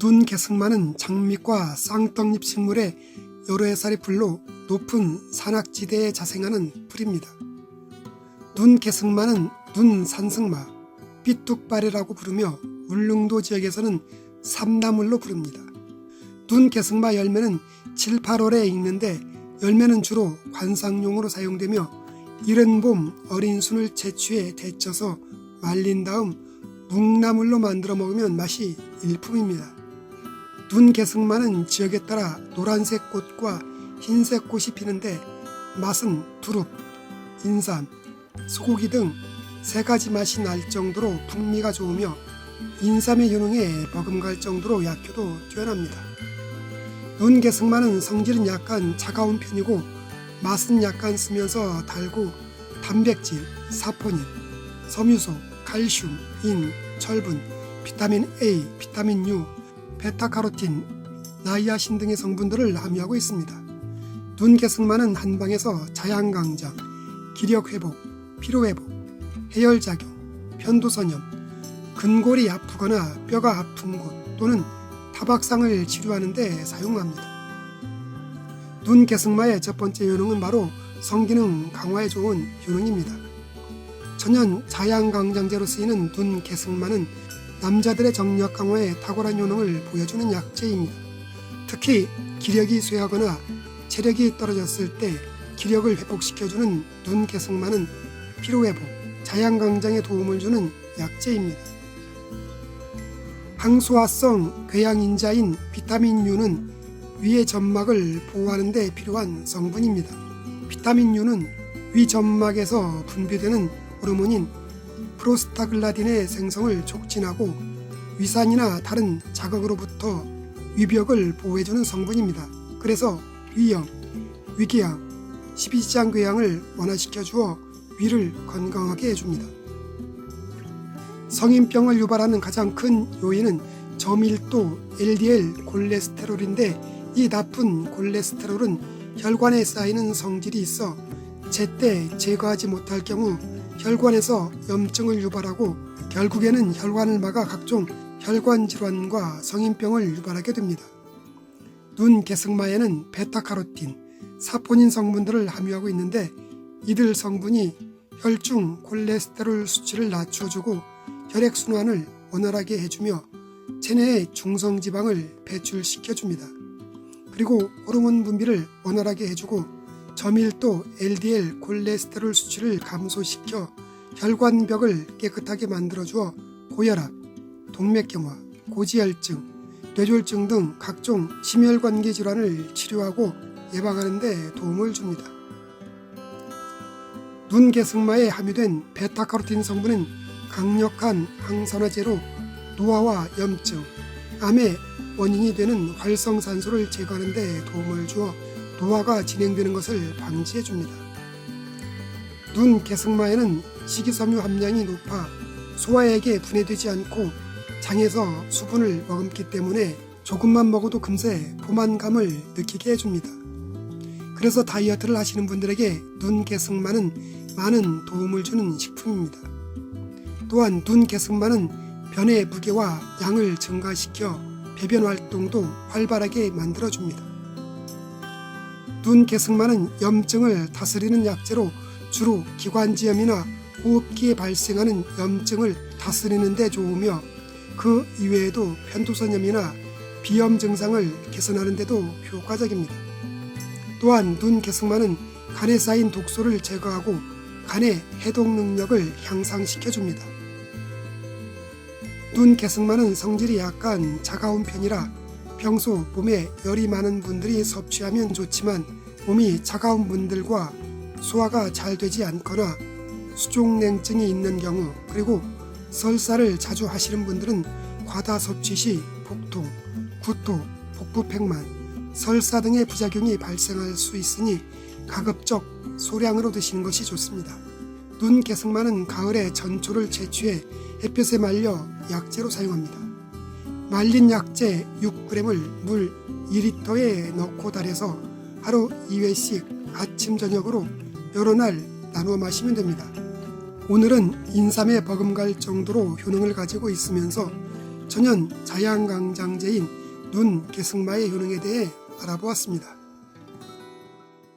눈 개승만은 장미과 쌍떡잎 식물의 여러 해살이 풀로 높은 산악지대에 자생하는 풀입니다. 눈 개승마는 눈 산승마, 삐뚝바레라고 부르며 울릉도 지역에서는 삼나물로 부릅니다. 눈 개승마 열매는 7, 8월에 익는데 열매는 주로 관상용으로 사용되며 이른 봄 어린 순을 채취해 데쳐서 말린 다음 묵나물로 만들어 먹으면 맛이 일품입니다. 눈 개승마는 지역에 따라 노란색 꽃과 흰색 꽃이 피는데 맛은 두릅, 인삼, 소고기 등 세 가지 맛이 날 정도로 풍미가 좋으며 인삼의 효능에 버금갈 정도로 약효도 뛰어납니다. 눈 개승마는 성질은 약간 차가운 편이고 맛은 약간 쓰면서 달고 단백질, 사포닌, 섬유소, 칼슘, 인, 철분, 비타민 A, 비타민 U, 베타카로틴, 나이아신 등의 성분들을 함유하고 있습니다. 눈 개승마는 한방에서 자양강장, 기력회복, 피로회복, 해열작용, 편도선염, 근골이 아프거나 뼈가 아픈 곳 또는 타박상을 치료하는 데 사용합니다. 눈 개승마의 첫 번째 효능은 바로 성기능 강화에 좋은 효능입니다. 천연 자양강장제로 쓰이는 눈 개승마는 남자들의 정력 강화에 탁월한 효능을 보여주는 약재입니다. 특히 기력이 쇠하거나 체력이 떨어졌을 때 기력을 회복시켜주는 눈 개승마는 피로회복, 자양강장에 도움을 주는 약재입니다. 항소화성 궤양인자인 비타민 U는 위의 점막을 보호하는 데 필요한 성분입니다. 비타민 U는 위 점막에서 분비되는 호르몬인 프로스타글라딘의 생성을 촉진하고 위산이나 다른 자극으로부터 위벽을 보호해주는 성분입니다. 그래서 위염, 위궤양, 십이지장 궤양을 완화시켜 주어 위를 건강하게 해줍니다. 성인병을 유발하는 가장 큰 요인은 저밀도 LDL 콜레스테롤인데 이 나쁜 콜레스테롤은 혈관에 쌓이는 성질이 있어 제때 제거하지 못할 경우 혈관에서 염증을 유발하고 결국에는 혈관을 막아 각종 혈관 질환과 성인병을 유발하게 됩니다. 눈 개승마에는 베타카로틴, 사포닌 성분들을 함유하고 있는데 이들 성분이 혈중 콜레스테롤 수치를 낮춰주고 혈액순환을 원활하게 해주며 체내의 중성지방을 배출시켜줍니다. 그리고 호르몬 분비를 원활하게 해주고 저밀도 LDL 콜레스테롤 수치를 감소시켜 혈관벽을 깨끗하게 만들어주어 고혈압, 동맥경화, 고지혈증, 뇌졸중 등 각종 심혈관계 질환을 치료하고 예방하는 데 도움을 줍니다. 눈 개승마에 함유된 베타카로틴 성분은 강력한 항산화제로 노화와 염증, 암의 원인이 되는 활성산소를 제거하는 데 도움을 주어 노화가 진행되는 것을 방지해 줍니다. 눈 개승마에는 식이섬유 함량이 높아 소화액에 분해되지 않고 장에서 수분을 머금기 때문에 조금만 먹어도 금세 포만감을 느끼게 해줍니다. 그래서 다이어트를 하시는 분들에게 눈 개승마는 많은 도움을 주는 식품입니다. 또한 눈 개승마는 변의 무게와 양을 증가시켜 배변 활동도 활발하게 만들어줍니다. 눈 개승마는 염증을 다스리는 약재로 주로 기관지염이나 호흡기에 발생하는 염증을 다스리는 데 좋으며 그 이외에도 편도선염이나 비염 증상을 개선하는 데도 효과적입니다. 또한 눈 개승마는 간에 쌓인 독소를 제거하고 간의 해독 능력을 향상시켜 줍니다. 눈 개승마는 성질이 약간 차가운 편이라 평소 몸에 열이 많은 분들이 섭취하면 좋지만 몸이 차가운 분들과 소화가 잘 되지 않거나 수족냉증이 있는 경우 그리고 설사를 자주 하시는 분들은 과다 섭취 시 복통, 구토, 복부팽만, 설사 등의 부작용이 발생할 수 있으니 가급적 소량으로 드시는 것이 좋습니다. 눈 개승마는 가을에 전초를 채취해 햇볕에 말려 약재로 사용합니다. 말린 약재 6g을 물 2리터에 넣고 달여서 하루 2회씩 아침 저녁으로 여러 날 나누어 마시면 됩니다. 오늘은 인삼에 버금갈 정도로 효능을 가지고 있으면서 천연 자양강장제인 눈 개승마의 효능에 대해 알아보았습니다.